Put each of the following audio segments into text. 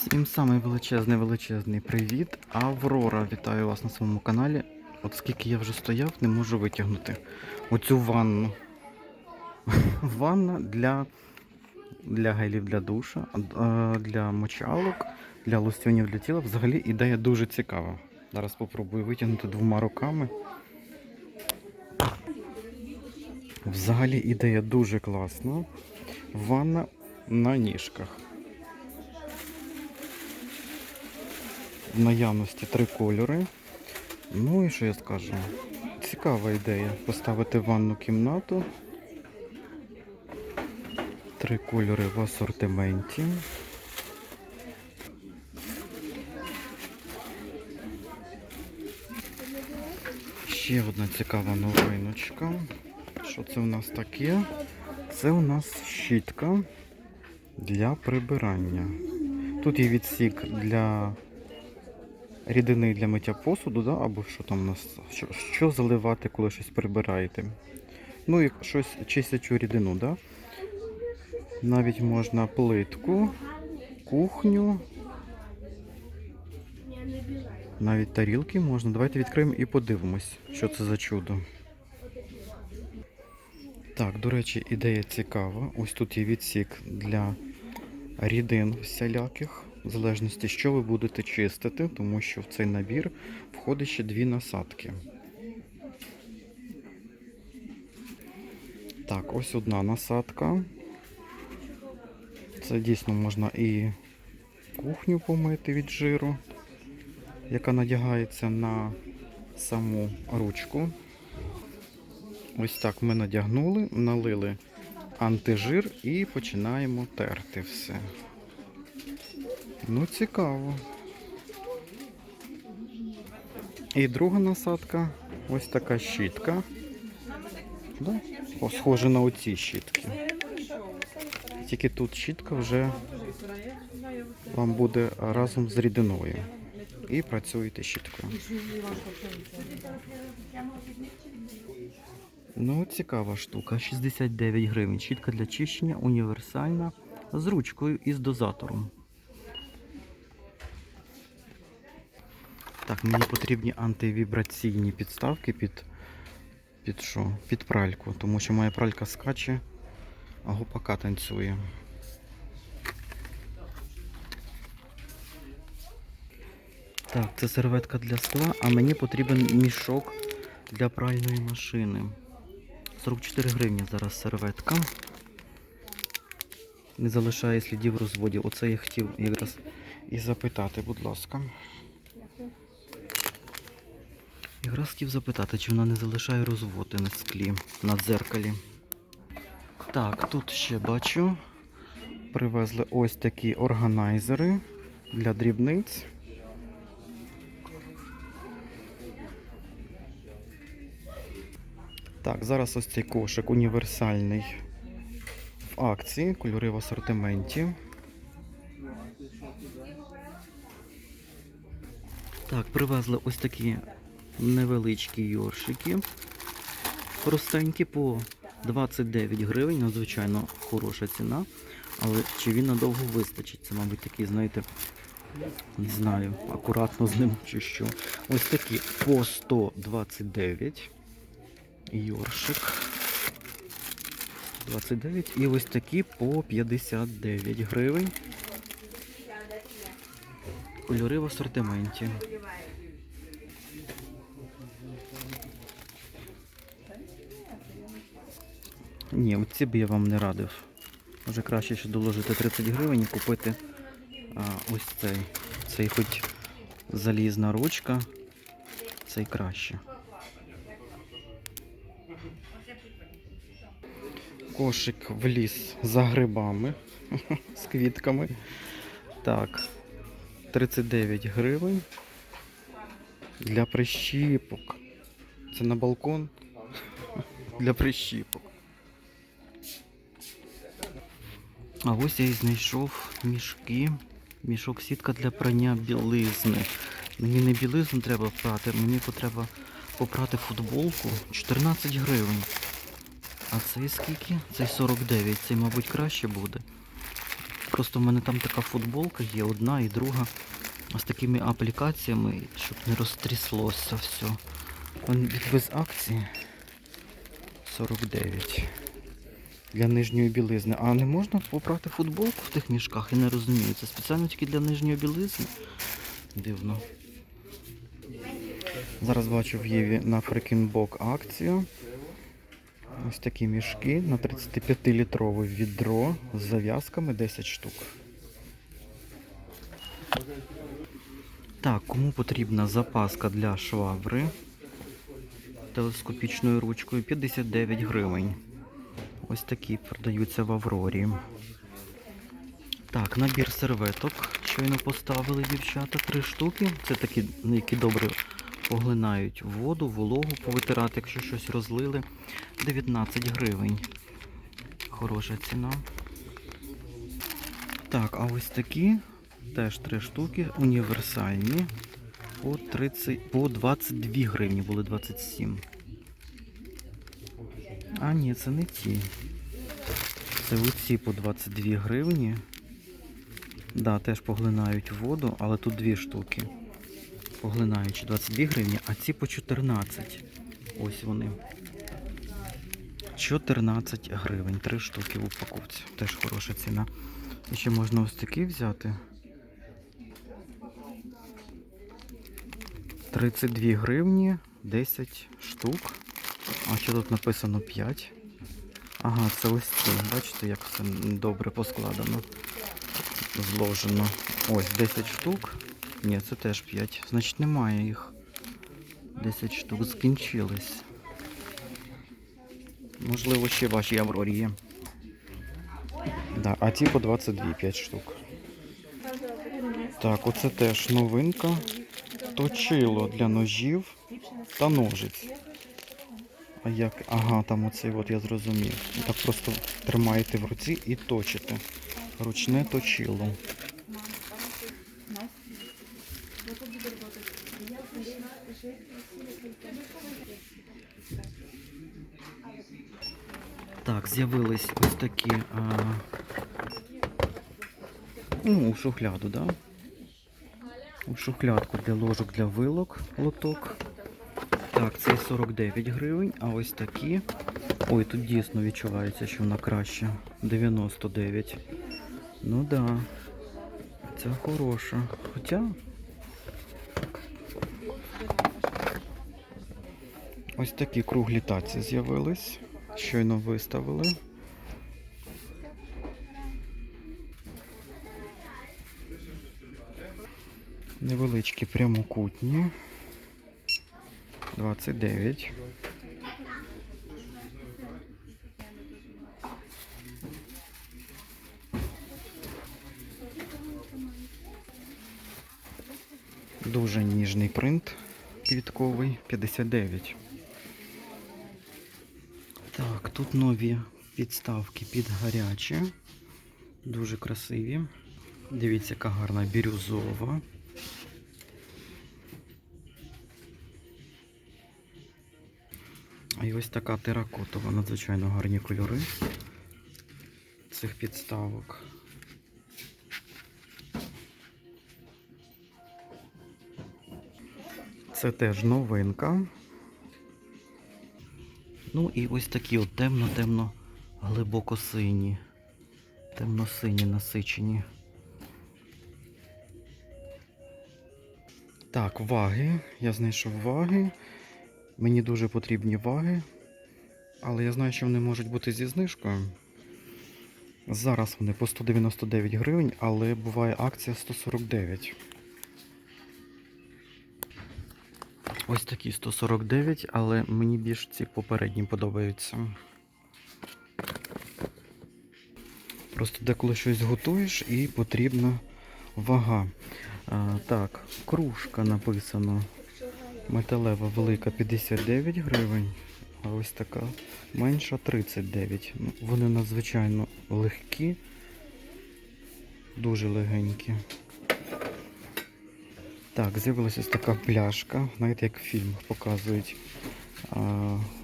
Всім самий величезний величезний привіт. Аврора, вітаю вас на своєму каналі. От скільки я вже стояв, не можу витягнути оцю ванну. Ванна для, для гелів для душа, для мочалок, для лустівнів для тіла. Взагалі ідея дуже цікава. Зараз спробую витягнути двома руками. Взагалі ідея дуже класна. Ванна на ніжках. В наявності три кольори. Ну і що я скажу? Цікава ідея поставити ванну кімнату. Три кольори в асортименті. Ще одна цікава новиночка. Що це у нас таке? Це у нас щітка для прибирання. Тут є відсік для рідини для миття посуду, да? або що там у нас, що, що заливати, коли щось прибираєте. Ну і щось чистячу рідину, да? Навіть можна плитку, кухню. Навіть тарілки можна. Давайте відкриємо і подивимось, що це за чудо. Так, до речі, ідея цікава. Ось тут є відсік для рідин всіляких, в залежності, що ви будете чистити, тому що в цей набір входить ще дві насадки. Так, ось одна насадка. Це дійсно можна і кухню помити від жиру, яка надягається на саму ручку. Ось так ми надягнули, налили антижир і починаємо терти все. Ну, цікаво. І друга насадка ось така щітка. Да? Схоже на оці щітки. Тільки тут щітка вже вам буде разом з рідиною. І працюєте щіткою. Ну, цікава штука. 69 гривень. Щітка для чищення універсальна з ручкою і з дозатором. Так, мені потрібні антивібраційні підставки під, під що? Під пральку, тому що моя пралька скаче, а гопака танцює. Так, це серветка для скла, а мені потрібен мішок для пральної машини. 44 гривні зараз серветка. Не залишає слідів розводів. Оце я хотів якраз і запитати, будь ласка. Якраз хотів запитати, чи вона не залишає розводи на склі, на дзеркалі. Так, тут ще бачу. Привезли ось такі органайзери для дрібниць. Так, зараз ось цей кошик універсальний в акції, кольори в асортименті. Так, привезли ось такі невеличкі йоршики. Простенькі по 29 гривень, надзвичайно хороша ціна. Але чи він надовго вистачить? Це, мабуть, такий, знаєте, не знаю, акуратно з ним чи що. Ось такі по 129. Йоршик. 29. І ось такі по 59 гривень. Кольори в асортименті. Ні, оці б я вам не радив. Може краще ще доложити 30 гривень і купити а, ось цей. Цей хоч залізна ручка, цей краще. Кошик в ліс за грибами з квітками. Так, 39 гривень. Для прищіпок. Це на балкон для прищіпок. А ось я і знайшов мішки. Мішок сітка для прання білизни. Мені не білизну треба прати, мені потреба попрати футболку 14 гривень. А цей скільки? Цей 49, цей, мабуть, краще буде. Просто в мене там така футболка є, одна і друга. З такими аплікаціями, щоб не розтряслося все. Він без акції 49. Для нижньої білизни. А не можна попрати футболку в тих мішках? Я не розумію. Це спеціально тільки для нижньої білизни. Дивно. Зараз бачу в Єві на Фрекінбок акцію. Ось такі мішки на 35-літрове відро з зав'язками 10 штук. Так, кому потрібна запаска для швабри телескопічною ручкою 59 гривень. Ось такі продаються в Аврорі. Так, набір серветок. Щойно поставили дівчата три штуки. Це такі, ну, які добре поглинають воду, вологу повитирати, якщо щось розлили. 19 гривень. Хороша ціна. Так, а ось такі теж три штуки, універсальні. По 30, по 22 гривні були 27. А, ні, це не ті. Це оці по 22 гривні. Да, теж поглинають воду, але тут дві штуки. Поглинаючи 22 гривні, а ці по 14. Ось вони. 14 гривень. Три штуки в упаковці. Теж хороша ціна. І ще можна ось такі взяти. 32 гривні, 10 штук. А що тут написано 5? Ага, це ось це. Бачите, як все добре поскладено. Зложено. Ось 10 штук. Ні, це теж 5. Значить немає їх. 10 штук скінчились. Можливо, ще ваші Аврорі є. Да, а ті по 22, 5 штук. Так, оце теж новинка. Точило для ножів та ножиць. А як? Ага, там оцей от я зрозумів. Так просто тримаєте в руці і точите. Ручне точило. Так, з'явились ось такі. А... Ну, у шухляду, да? У шухлядку для ложок для вилок лоток. Так, цей 49 гривень, а ось такі. Ой, тут дійсно відчувається, що вона краща. 99. Ну да. Ця хороша. Хоча. Ось такі круглі таці з'явились. Щойно виставили. Невеличкі прямокутні. 29. Дуже ніжний принт квітковий 59. Так, тут нові підставки під гаряче. Дуже красиві. Дивіться, яка гарна бірюзова. І ось така теракотова, надзвичайно гарні кольори цих підставок. Це теж новинка. Ну і ось такі от темно-темно глибоко сині. Темно-сині насичені. Так, ваги. Я знайшов ваги. Мені дуже потрібні ваги. Але я знаю, що вони можуть бути зі знижкою. Зараз вони по 199 гривень, але буває акція 149. Ось такі 149, але мені більш ці попередні подобаються. Просто деколи щось готуєш і потрібна вага. А, так, кружка написано. Металева велика 59 гривень, а ось така менша 39. Ну, Вони надзвичайно легкі, дуже легенькі. Так, з'явилася така пляшка, знаєте, як в фільмах показують.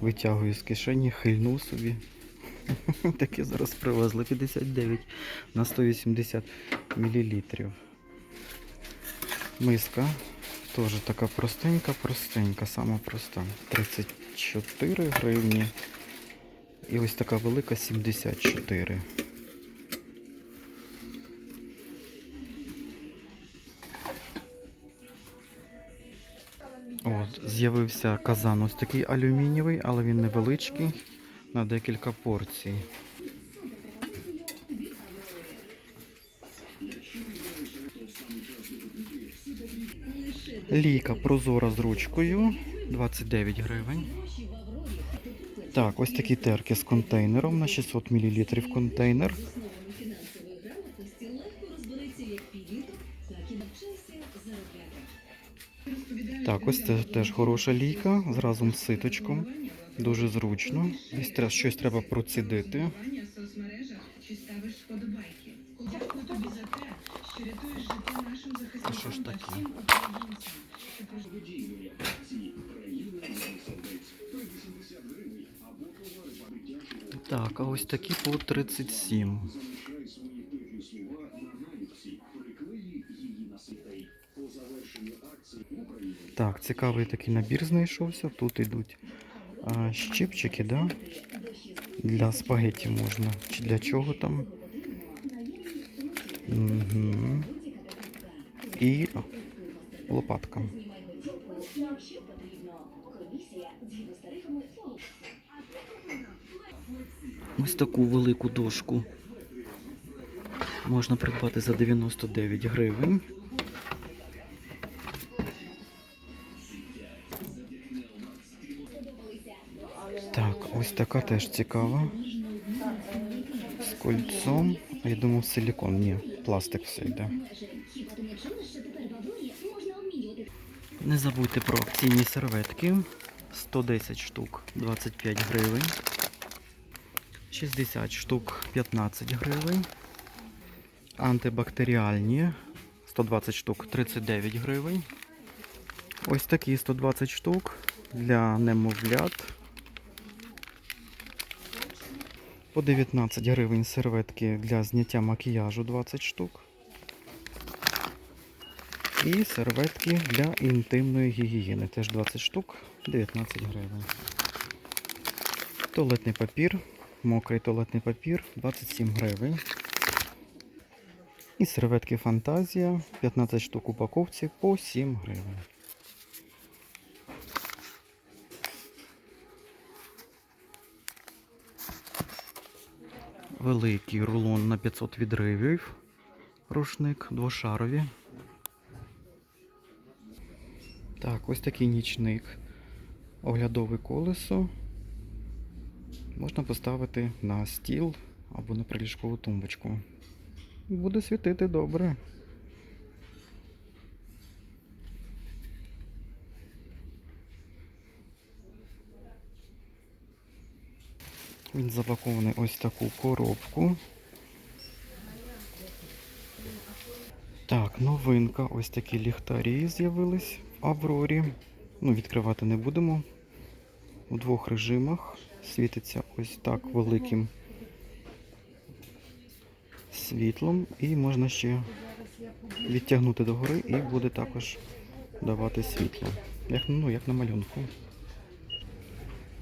Витягую з кишені, хильну собі. Таке зараз привезли 59 на 180 мл. Миска теж така простенька, простенька, сама проста. 34 гривні. І ось така велика 74. От, з'явився казан ось такий алюмінієвий, але він невеличкий, на декілька порцій. Ліка прозора з ручкою 29 гривень. Так, ось такі терки з контейнером на 600 мл контейнер. Так, ось це теж хороша лійка з разом з ситочком. Дуже зручно. Десь щось треба процідити. Так, а ось такі по 37. Так, цікавий такий набір знайшовся. Тут йдуть а, щипчики, да? Для спагетті можна. Чи для чого там? Угу. І лопатка. Ось таку велику дошку можна придбати за 99 гривень. Так, ось така теж цікава. З кольцом. Я думав, силікон. Ні, пластик все йде. Не забудьте про акційні серветки. 110 штук 25 гривень. 60 штук 15 гривень. Антибактеріальні 120 штук 39 гривень. Ось такі 120 штук для немовлят. По 19 гривень серветки для зняття макіяжу 20 штук. І серветки для інтимної гігієни. Теж 20 штук, 19 гривень. Туалетний папір, мокрий туалетний папір 27 гривень. І серветки Фантазія 15 штук упаковці по 7 гривень. Великий рулон на 500 відривів. Рушник двошарові. Так, ось такий нічник. Оглядове колесо. Можна поставити на стіл або на приліжкову тумбочку. Буде світити добре. Він запакований ось таку коробку. Так, новинка. Ось такі ліхтарі з'явились Аврорі. Ну, відкривати не будемо. У двох режимах. Світиться ось так великим світлом. І можна ще відтягнути догори і буде також давати світло. Як, ну, як на малюнку.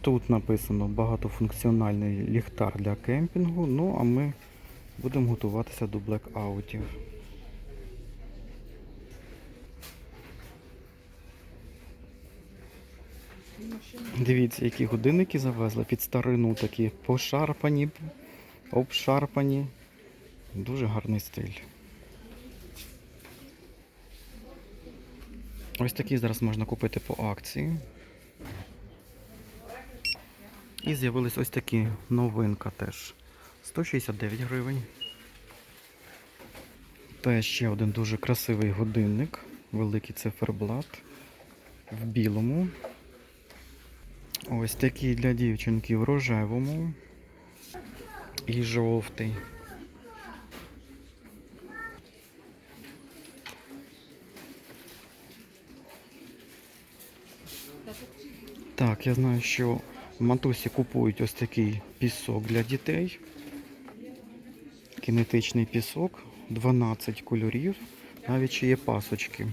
Тут написано багатофункціональний ліхтар для кемпінгу. Ну, а ми будемо готуватися до блекаутів. Дивіться, які годинники завезли під старину такі пошарпані, обшарпані. Дуже гарний стиль. Ось такі зараз можна купити по акції. І з'явились ось такі новинка теж. 169 гривень. Та ще один дуже красивий годинник. Великий циферблат в білому. Ось такий для дівчинки в рожевому і жовтий. Так, я знаю, що Матусі купують ось такий пісок для дітей. Кінетичний пісок, 12 кольорів, навіть ще є пасочки.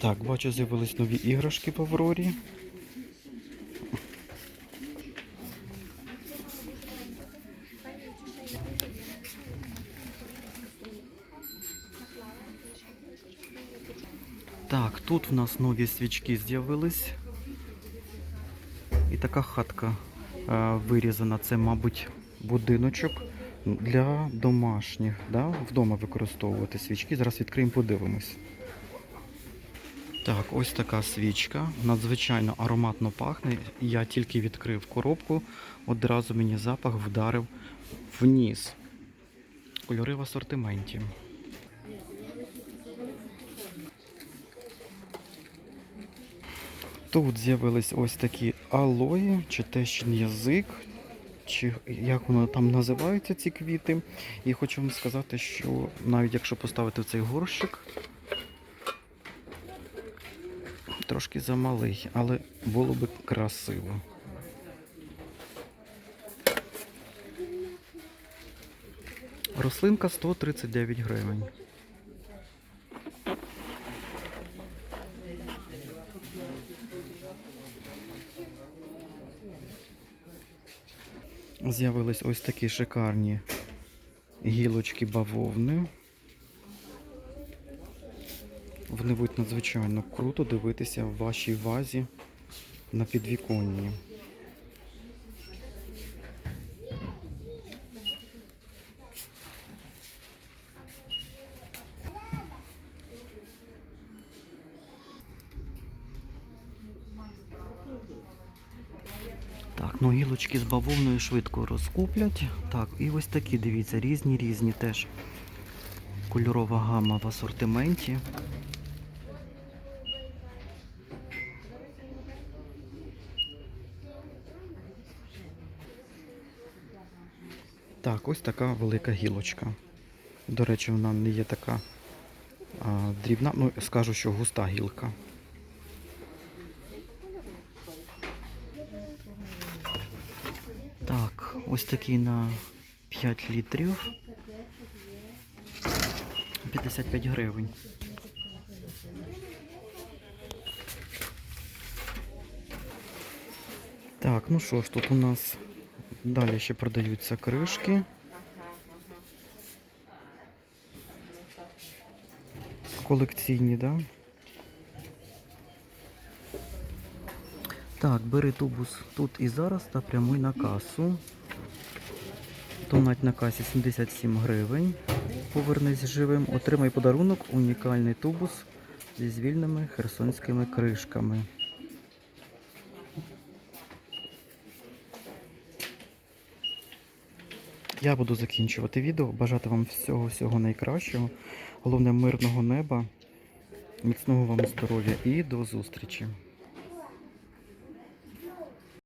Так, бачу, з'явились нові іграшки в Аврорі. Так, тут в нас нові свічки з'явились. І така хатка е, вирізана. Це, мабуть, будиночок для домашніх. Да? Вдома використовувати свічки. Зараз відкриємо, подивимось. Так, ось така свічка. Надзвичайно ароматно пахне. Я тільки відкрив коробку, одразу мені запах вдарив в ніс. Кольори в асортименті. Тут з'явились ось такі алої, чи тещин язик, чи як воно там називаються ці квіти. І хочу вам сказати, що навіть якщо поставити в цей горщик, трошки замалий, але було би красиво. Рослинка 139 гривень. З'явились ось такі шикарні гілочки бавовни. Вони будуть надзвичайно круто дивитися в вашій вазі на підвіконні. Так, ну гілочки з бавовною швидко розкуплять. Так, і ось такі, дивіться, різні різні теж. Кольорова гама в асортименті. Так, ось така велика гілочка. До речі, вона не є така а, дрібна, ну скажу, що густа гілка. Так, ось такий на 5 літрів. 55 гривень. Так, ну що ж, тут у нас далі ще продаються кришки. Колекційні, да? Так, бери тубус тут і зараз та прямуй на касу. Донать на касі 77 гривень. Повернись живим. Отримай подарунок, унікальний тубус зі звільними херсонськими кришками. Я буду закінчувати відео. Бажати вам всього-всього найкращого. Головне мирного неба, міцного вам здоров'я і до зустрічі.